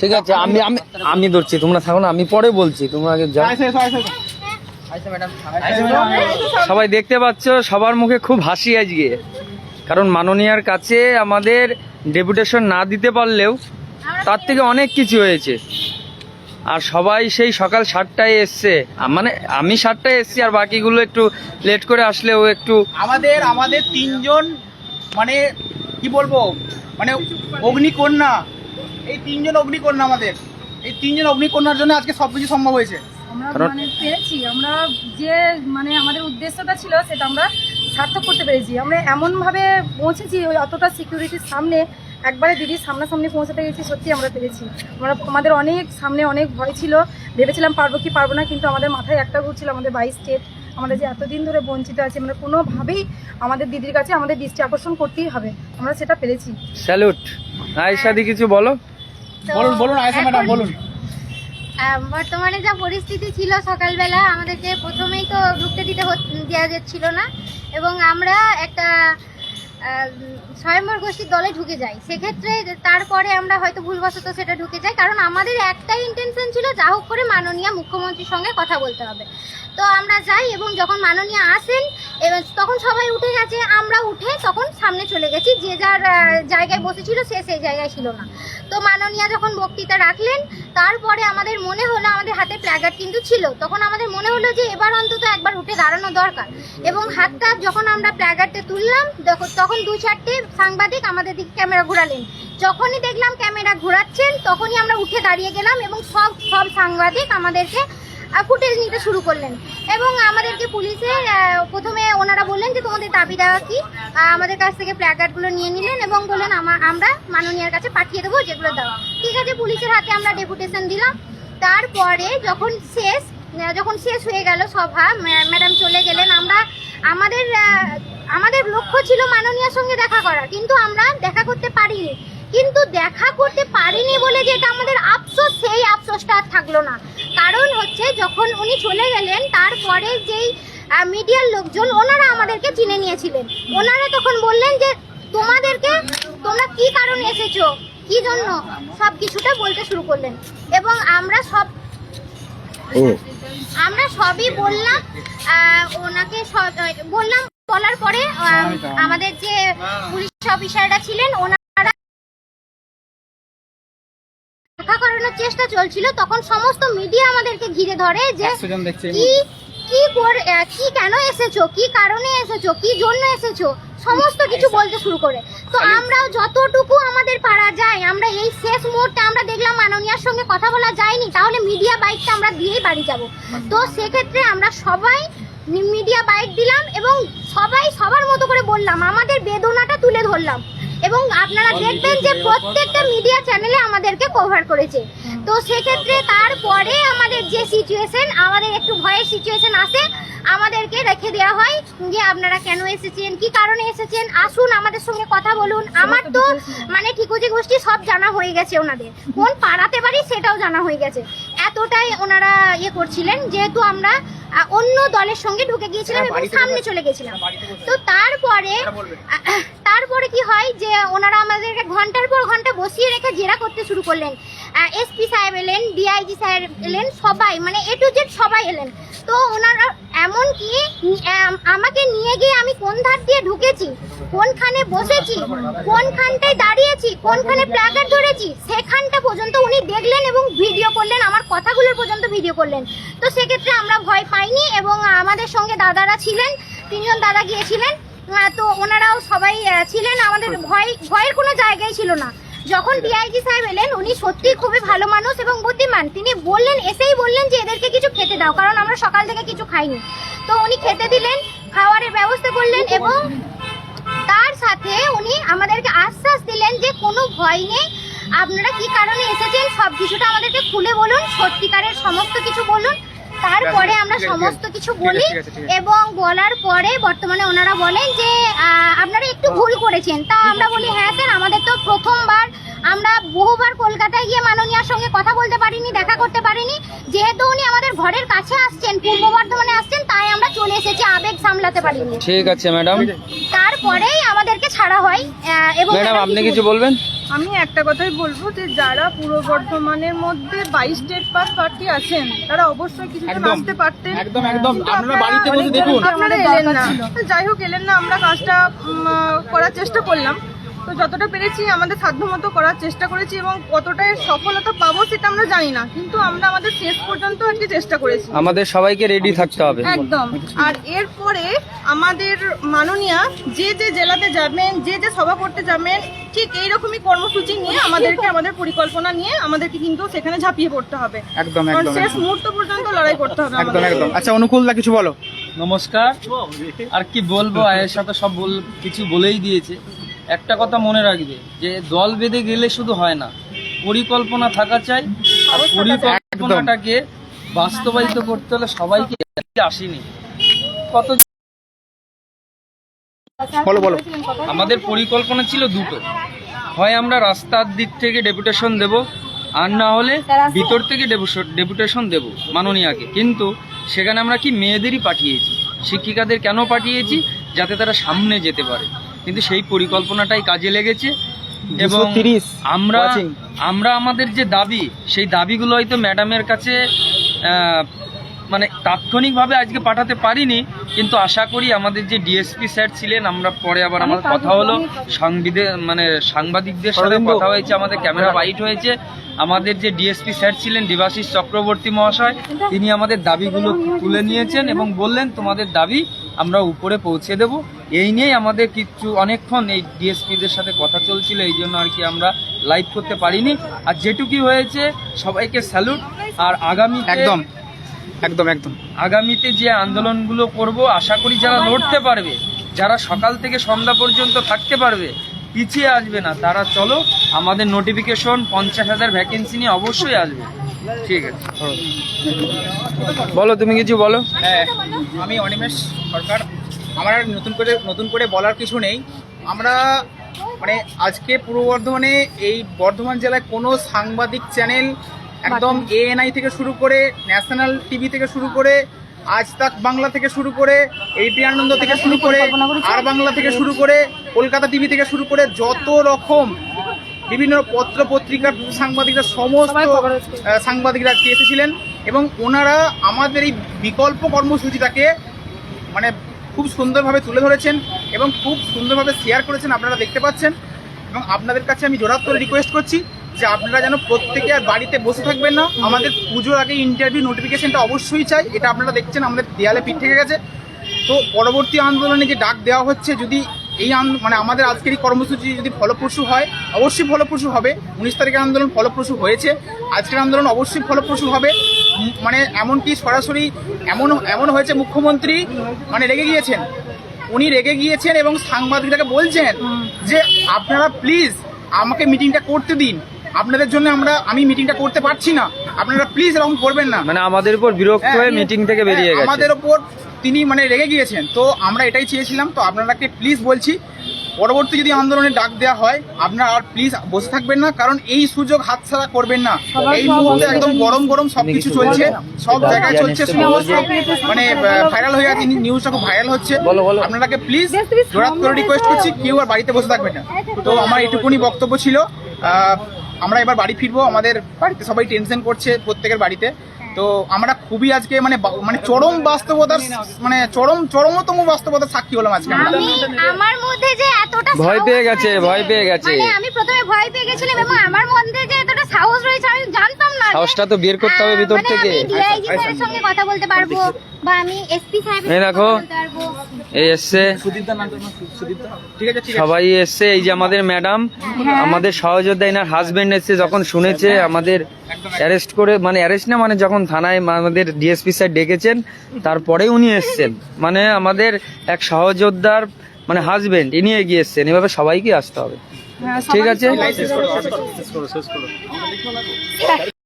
ঠিক আছে আমি আমি আমি ধরছি তোমরা থাকো না আমি পরে বলছি তোমরা আগে যাও। সবাই দেখতে পাচ্ছ সবার মুখে খুব হাসি আজকে কারণ মাননীয়ার কাছে আমাদের ডেপুটেশন না দিতে পারলেও তার থেকে অনেক কিছু হয়েছে আর সবাই সেই সকাল সাতটায় এসছে। মানে আমি সাতটায় এসছি আর বাকিগুলো একটু লেট করে আসলেও একটু আমাদের আমাদের তিনজন মানে কি বলব মানে অগ্নিকন্যা। এই তিনজন অগ্নিকন্যা আমাদের। এই তিনজন অগ্নিকন্যার জন্য আজকে সবকিছু সম্ভব হয়েছে। আমরা কারণ- মানে পেরেছি আমরা যে মানে আমাদের উদ্দেশ্যটা ছিল সেটা আমরা সার্থক করতে পেরেছি। আমরা এমনভাবে পৌঁছেছি ওই অতটা সিকিউরিটির সামনে একবারে দিদির সামনাসামনি পৌঁছাতে গেছি সত্যি আমরা পেরেছি। আমরা আমাদের অনেক সামনে অনেক ভয় ছিল। ভেবেছিলাম পারব কি পারব না কিন্তু আমাদের মাথায় একটা ঘুরছিল আমাদের বাইশ স্টেট আমরা যে এতদিন ধরে বঞ্চিত আছি আমরা কোনোভাবেই আমাদের দিদির কাছে আমাদের দৃষ্টি আকর্ষণ করতেই হবে। আমরা সেটা পেরেছি। স্যালুট। আয়সাদি কিছু বলো? বলুন বলুন আয়সা ম্যাডাম বলুন। বর্তমানে যা পরিস্থিতি ছিল সকালবেলা আমাদেরকে প্রথমেই তো ঢুকতে দিতে দেওয়া যাচ্ছিল না। এবং আমরা একটা স্বয়ম্বর গোষ্ঠীর দলে ঢুকে যাই সেক্ষেত্রে তারপরে আমরা হয়তো ভুলবশত সেটা ঢুকে যাই, কারণ আমাদের একটাই ইন্টেনশন ছিল যা হোক করে মাননীয় মুখ্যমন্ত্রীর সঙ্গে কথা বলতে হবে। তো আমরা যাই এবং যখন মাননীয় আসেন এবার তখন সবাই উঠে গেছে, আমরা উঠে তখন সামনে চলে গেছি। যে যার জায়গায় বসেছিল সে সেই জায়গায় ছিল না। তো মাননীয়া যখন বক্তৃতা রাখলেন, তারপরে আমাদের মনে হলো আমাদের হাতে প্ল্যাগার্ড কিন্তু ছিল। তখন আমাদের মনে হলো যে এবার অন্তত একবার উঠে দাঁড়ানো দরকার। এবং হাতটা যখন আমরা প্ল্যাগার্ডটা তুললাম তখন দু চারটে সাংবাদিক আমাদের দিকে ক্যামেরা ঘোরালেন। যখনই দেখলাম ক্যামেরা ঘোরাচ্ছেন, তখনই আমরা উঠে দাঁড়িয়ে গেলাম এবং সব সব সাংবাদিক আমাদেরকে ফুটেজ নিতে শুরু করলেন। এবং আমাদেরকে পুলিশের আহ, প্রথমে ওনারা বললেন যে তোমাদের দাবি দেওয়া কি? আমাদের কাছ থেকে প্ল্যাকার্ডগুলো নিয়ে নিলেন এবং বললেন আমা- আমরা মাননীয়ার কাছে পাঠিয়ে দেবো যেগুলো দেওয়া ঠিক আছে পুলিশের হাতে আমরা ডেপুটেশন দিলাম। তারপরে যখন শেষ যখন শেষ হয়ে গেল সভা ম্যাডাম চলে গেলেন। আমরা আমাদের আমাদের লক্ষ্য ছিল মাননীয়ার সঙ্গে দেখা করা কিন্তু আমরা দেখা করতে পারিনি। কিন্তু দেখা করতে পারিনি বলে যেটা আমাদের আফসোস সেই আফসোসটা আর থাকল না। কারণ হচ্ছে যখন উনি চলে গেলেন তারপরে যেই মিডিয়ার লোকজন ওনারা আমাদেরকে চিনে নিয়েছিলেন। ওনারা তখন বললেন যে তোমাদেরকে তোমরা কি কারণে এসেছ? কি জন্য? সব কিছুটা বলতে শুরু করলেন। এবং আমরা সব আমরা সবই বললাম ওনাকে সব- বললাম বলার পরে আমাদের যে পুলিশ অফিসাররা ছিলেন ওনারা দেখা করানোর চেষ্টা চলছিল তখন সমস্ত মিডিয়া আমাদেরকে ঘিরে ধরে যে কি কি করে কি কেন এসেছ কি কারণে এসেছ কি জন্য এসেছ সমস্ত কিছু বলতে শুরু করে। তো আমরাও যতটুকু আমাদের পারা যায় আমরা এই শেষ মুহূর্তে আমরা দেখলাম মাননীয়ার সঙ্গে কথা বলা যায়নি তাহলে মিডিয়া বাইকটা আমরা দিয়েই বাড়ি যাব। তো সেক্ষেত্রে আমরা সবাই মিডিয়া বাইক দিলাম এবং সবাই সবার মতো করে বললাম আমাদের বেদনাটা তুলে ধরলাম। এবং আপনারা দেখবেন যে প্রত্যেকটা মিডিয়া চ্যানেলে আমাদেরকে কভার করেছে। তো সেক্ষেত্রে তারপরে আমাদের যে সিচুয়েশন আমাদের একটু ভয়ের সিচুয়েশন আসে আমাদেরকে রেখে দেওয়া হয় যে আপনারা কেন এসেছেন কি কারণে এসেছেন? আসুন আমাদের সঙ্গে কথা বলুন। আমার তো মানে ঠিকুজি গোষ্ঠী সব জানা হয়ে গেছে ওনাদের। কোন পাড়াতে পারি সেটাও জানা হয়ে গেছে। এতটাই ওনারা ইয়ে করছিলেন যেহেতু আমরা অন্য দলের সঙ্গে ঢুকে গিয়েছিলাম এবং সামনে চলে গেছিলাম। তো তারপরে তারপরে কি হয় যে ওনারা আমাদেরকে ঘণ্টার পর ঘণ্টা বসিয়ে রেখে জেরা করতে শুরু করলেন। এসপি সাহেব এলেন ডিআইজি সাহেব এলেন, সবাই মানে এ টু জেড সবাই এলেন। তো ওনারা এমন কি আমাকে নিয়ে গিয়ে আমি কোন ধার দিয়ে ঢুকেছি, কোনখানে বসেছি, কোনখানটায় দাঁড়িয়েছি, কোনখানে প্ল্যাকার্ড ধরেছি, সেখানটা পর্যন্ত উনি দেখলেন এবং ভিডিও করলেন, আমার কথাগুলোর পর্যন্ত ভিডিও করলেন। তো সেক্ষেত্রে আমরা ভয় পাইনি এবং আমাদের সঙ্গে দাদারা ছিলেন, তিনজন দাদা গিয়েছিলেন। তো ওনারাও সবাই ছিলেন। আমাদের ভয় ভয়ের কোনো জায়গায় ছিল না। যখন ডিআইজি সাহেব এলেন উনি সত্যি খুবই ভালো মানুষ এবং বুদ্ধিমান। তিনি বললেন এসেই বললেন যে এদেরকে কিছু খেতে দাও কারণ আমরা সকাল থেকে কিছু খাইনি। তো উনি খেতে দিলেন খাওয়ারের ব্যবস্থা করলেন এবং তার সাথে উনি আমাদেরকে আশ্বাস দিলেন যে কোনো ভয় নেই। আপনারা কি কারণে এসেছেন? সব কিছুটা আমাদেরকে খুলে বলুন সত্যিকারের সমস্ত কিছু বলুন। তারপরে আমরা সমস্ত কিছু বলি। এবং বলার পরে বর্তমানে ওনারা বলেন যে আপনারা একটু ভুল করেছেন। তা আমরা বলি হ্যাঁ স্যার আমাদের তো প্রথমবার আমরা বহুবার কলকাতায় গিয়ে মাননীয়ার সঙ্গে কথা বলতে পারিনি দেখা করতে পারিনি। যেহেতু উনি আমাদের ঘরের কাছে আসছেন পূর্ব বর্ধমানে আসছেন তাই আমরা চলে এসেছি আবেগ সামলাতে পারিনি। ঠিক আছে ম্যাডাম। তারপরেই আমাদেরকে ছাড়া হয় এবং ম্যাডাম আপনি কিছু বলবেন? আমি একটা কথাই বলব যে যারা পূর্ব বর্ধমানের মধ্যে বাইশ স্টেট পাস প্রার্থী আছেন তারা অবশ্যই কিছুটা আসতে পারতেন। একদম, একদম। আপনারা আপনারা বাড়িতে বসে দেখুন। আপনারা এলেন না। যাই হোক এলেন না। আমরা কাজটা করার চেষ্টা করলাম। তো যতটা পেরেছি আমাদের সাধ্যমতো করার চেষ্টা করেছি এবং কতটা সফলতা পাবো সেটা আমরা জানি না কিন্তু আমরা আমাদের শেষ পর্যন্ত আর কি চেষ্টা করেছি। আমাদের সবাইকে রেডি থাকতে হবে। একদম। আর এরপরে আমাদের মাননীয়া যে যে জেলাতে যাবেন যে যে সভা করতে যাবেন ঠিক এইরকমই কর্মসূচি নিয়ে আমাদেরকে আমাদের পরিকল্পনা নিয়ে আমাদেরকে কিন্তু সেখানে ঝাঁপিয়ে পড়তে হবে। একদম একদম শেষ মুহূর্ত পর্যন্ত লড়াই করতে হবে একদম একদম। আচ্ছা অনুকূল অনুকূলদা কিছু বলো। নমস্কার। আর কি বলব আয়ের সাথে সব বল কিছু বলেই দিয়েছে। একটা কথা মনে রাখবে যে দল বেঁধে গেলে শুধু হয় না পরিকল্পনা থাকা চাই আর পরিকল্পনাটাকে বাস্তবায়িত করতে হলে সবাইকে আসেনি। কত বলো বলো। আমাদের পরিকল্পনা ছিল দুটো। হয় আমরা রাস্তার দিক থেকে ডেপুটেশন দেব আর না হলে ভিতর থেকে ডেপুটেশন দেব মাননীয়াকে। কিন্তু সেখানে আমরা কি মেয়েদেরই পাঠিয়েছি? শিক্ষিকাদের কেন পাঠিয়েছি? যাতে তারা সামনে যেতে পারে। কিন্তু সেই পরিকল্পনাটাই কাজে লেগেছে এবং আমরা আমরা আমাদের যে দাবি সেই দাবিগুলো হয়তো ম্যাডামের কাছে আহ, মানে তাৎক্ষণিকভাবে আজকে পাঠাতে পারিনি কিন্তু আশা করি আমাদের যে ডিএসপি স্যার ছিলেন আমরা পরে আবার আমার কথা হলো সাংবিদে মানে সাংবাদিকদের সাথে কথা হয়েছে আমাদের ক্যামেরা বাইট হয়েছে। আমাদের যে ডিএসপি স্যার ছিলেন দেবাশিস চক্রবর্তী মহাশয় তিনি আমাদের দাবিগুলো তুলে নিয়েছেন এবং বললেন তোমাদের দাবি আমরা উপরে পৌঁছে দেব। এই নিয়েই আমাদের কিছু অনেকক্ষণ এই ডিএসপিদের সাথে কথা চলছিল এই জন্য আর কি আমরা লাইভ করতে পারিনি। আর যেটুকুই হয়েছে সবাইকে স্যালুট আর আগামী একদম। একদম একদম। আগামীতে যে আন্দোলনগুলো করব আশা করি যারা লড়তে পারবে যারা সকাল থেকে সন্ধ্যা পর্যন্ত থাকতে পারবে পিছিয়ে আসবে না। তারা চলো আমাদের নোটিফিকেশন পঞ্চাশ হাজার ভ্যাকেন্সি নিয়ে অবশ্যই আসবে। ঠিক আছে। বলো তুমি কিছু বলো? হ্যাঁ আমি অনিমেষ সরকার। আমার আর নতুন করে নতুন করে বলার কিছু নেই। আমরা মানে আজকে পূর্ব বর্ধমানে এই বর্ধমান জেলায় কোনো সাংবাদিক চ্যানেল একদম এএনআই থেকে শুরু করে ন্যাশনাল টিভি থেকে শুরু করে আজ তাক বাংলা থেকে শুরু করে এইটি আনন্দ থেকে শুরু করে আর বাংলা থেকে শুরু করে কলকাতা টিভি থেকে শুরু করে যত রকম বিভিন্ন পত্র পত্রিকার সাংবাদিকরা সমস্ত সাংবাদিকরা আজকে এসেছিলেন এবং ওনারা আমাদের এই বিকল্প কর্মসূচিটাকে মানে খুব সুন্দরভাবে তুলে ধরেছেন এবং খুব সুন্দরভাবে শেয়ার করেছেন আপনারা দেখতে পাচ্ছেন এবং আপনাদের কাছে আমি জোরাত করে রিকোয়েস্ট করছি। যে আপনারা যেন প্রত্যেকে আর বাড়িতে বসে থাকবেন না। আমাদের পুজোর আগে ইন্টারভিউ নোটিফিকেশনটা অবশ্যই চাই। এটা আপনারা দেখছেন, আমাদের দেয়ালে পিঠ থেকে গেছে। তো পরবর্তী আন্দোলনে যে ডাক দেওয়া হচ্ছে, যদি এই মানে আমাদের আজকের এই কর্মসূচি যদি ফলপ্রসূ হয়, অবশ্যই ফলপ্রসূ হবে। উনিশ তারিখের আন্দোলন ফলপ্রসূ হয়েছে। আজকের আন্দোলন অবশ্যই ফলপ্রসূ হবে। মানে এমনকি সরাসরি এমন এমন হয়েছে মুখ্যমন্ত্রী মানে রেগে গিয়েছেন। উনি রেগে গিয়েছেন এবং সাংবাদিকটাকে বলছেন যে, আপনারা প্লিজ আমাকে মিটিংটা করতে দিন। আপনাদের জন্য আমরা আমি মিটিংটা করতে পারছি না। আপনারা প্লিজ এরকম করবেন না। মানে আমাদের উপর বিরক্ত হয়ে হ্যাঁ, মিটিং থেকে বেরিয়ে গেছে। আমাদের ওপর তিনি মানে রেগে গিয়েছেন। তো আমরা এটাই চেয়েছিলাম। তো আপনারাকে প্লিজ বলছি পরবর্তী যদি আন্দোলনে ডাক দেওয়া হয় আপনারা আর প্লিজ বসে থাকবেন না কারণ এই সুযোগ হাতছাড়া করবেন না। এই মুহূর্তে একদম গরম গরম সবকিছু চলছে। সব জায়গায় চলছে সমস্ত মানে ভাইরাল হয়ে আছে নিউজটা খুব ভাইরাল হচ্ছে। আপনারাকে প্লিজ জোরাত করে রিকোয়েস্ট করছি কেউ আর বাড়িতে বসে থাকবেন না। তো আমার এটুকুনি বক্তব্য ছিল। আহ, আমরা এবার বাড়ি ফিরবো আমাদের বাড়িতে সবাই টেনশন করছে প্রত্যেকের বাড়িতে। তো আমরা খুবই আজকে মানে বা- মানে চরম বাস্তবতার মানে চরম চরমতম বাস্তবতার সাক্ষী হলাম আজকে আমি আমার মধ্যে যে এতটা ভয় পেয়ে গেছে, ভয় পেয়ে গেছে। মানে আমি প্রথমে ভয় পেয়ে গেছিলাম এবং আমার মধ্যে যে এতটা সাহস রয়েছে আমি জানতাম সাহসটা তো বের করতে হবে ভিতর মানে থেকে। আমি ডিআইজি সঙ্গে কথা বলতে পারব বা আমি এসপি সাহেবের দেখো। এই এসছে। সবাই এসছে এই যে আমাদের ম্যাডাম আমাদের সহযোদ্ধা এনার হাজবেন্ড এসছে যখন শুনেছে আমাদের অ্যারেস্ট করে মানে অ্যারেস্ট না মানে যখন থানায় আমাদের ডিএসপি স্যার ডেকেছেন তারপরে উনি এসছেন। মানে আমাদের এক সহযোদ্ধার মানে হাজবেন্ড ইনি এগিয়ে এসছেন। এভাবে সবাইকে আসতে হবে। ঠিক আছে?